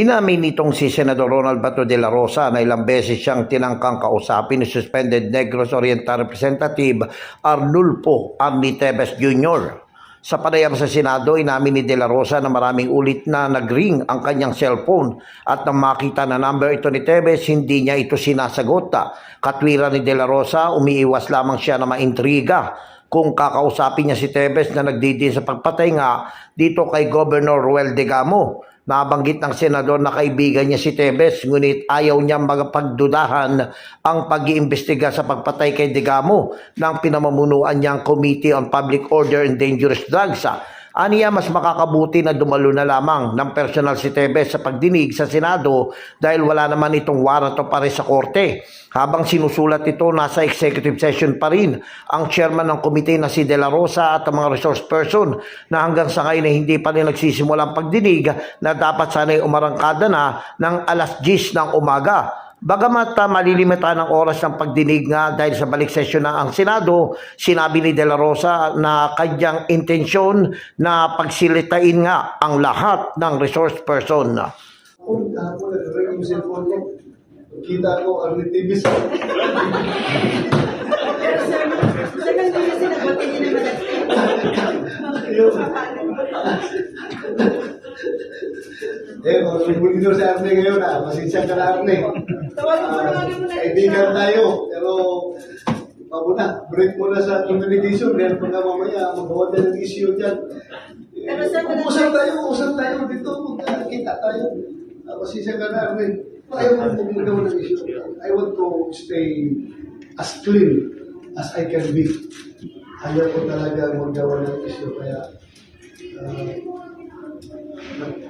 Inamin nitong si Senador Ronald Bato de la Rosa na ilang beses siyang tinangkang kausapin ni suspended Negros Oriental Representative Arnulfo Arni Jr. Sa panayam sa Senado, inamin ni De La Rosa na maraming ulit na nagring ang kanyang cellphone at nang makita na number ito ni Tevez, hindi niya ito sinasagot. Katwira ni De La Rosa, umiiwas lamang siya na maintriga kung kakausapin niya si Tevez na nagdidin sa pagpatay nga dito kay Governor Ruel de Gamo. Nabanggit ng senador na kaibigan niya si Tevez ngunit ayaw niya magpagdudahan ang pag-iimbestiga sa pagpatay kay Digamo ng pinamamunuan niyang Committee on Public Order and Dangerous Drugs. Aniya mas makakabuti na dumalo na lamang ng personal si Tevez sa pagdinig sa Senado dahil wala naman itong warrant o pare sa korte. Habang sinusulat ito, nasa executive session pa rin ang chairman ng komite na si De La Rosa at ang mga resource person na hanggang sa ngayon ay hindi pa rin nagsisimula ang pagdinig na dapat sana'y umarangkada na ng alas 10 ng umaga. Bagamat uh, malilimita ng oras ng pagdinig nga dahil sa balik sesyon ng ang Senado, sinabi ni De La Rosa na kanyang intensyon na pagsilitain nga ang lahat ng resource person. Kita ko ang nitibis. Sir, nang hindi sinagot niya naman Eh, kung may sa Arne ngayon ah, pasensya ka na Arne. Tawagin mo na mo na. Kaibigan tayo, pero mabuna, break muna sa communication, meron pa nga mamaya, magawa tayo ng issue dyan. Pero sir, wala- usap tayo, usap tayo dito, magkakita tayo. Ah, pasensya ka na Arne. Ayaw mo magawa ng issue. I want to stay as clean as I can be. Ayaw ko talaga magawa ng issue, kaya uh.